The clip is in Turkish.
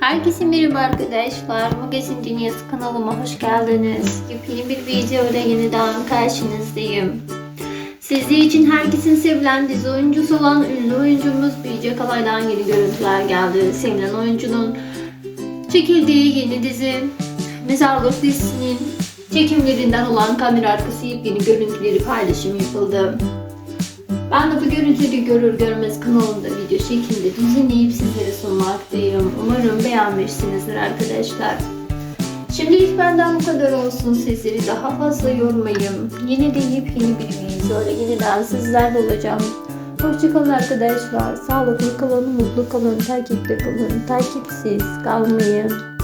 Herkese merhaba arkadaşlar. Magazin Dünyası kanalıma hoş geldiniz. Yepyeni bir video ile yeniden karşınızdayım. Sizler için herkesin sevilen dizi oyuncusu olan ünlü oyuncumuz Büyüce Kalay'dan yeni görüntüler geldi. Sevilen oyuncunun çekildiği yeni dizi Mezarlık dizisinin çekimlerinden olan kamera arkası yepyeni görüntüleri paylaşım yapıldı. Ben de bu görüntüleri görür görmez kanalımda video şeklinde düzenleyip sizlere sunmaktayım. Umarım beğenmişsinizdir arkadaşlar. Şimdilik benden bu kadar olsun. Sizleri daha fazla yormayayım. Yine de yepyeni bir videoyla yeniden sizlerle olacağım. Hoşçakalın arkadaşlar. Sağlıklı kalın, mutlu kalın, takipte kalın. Takipsiz kalmayın.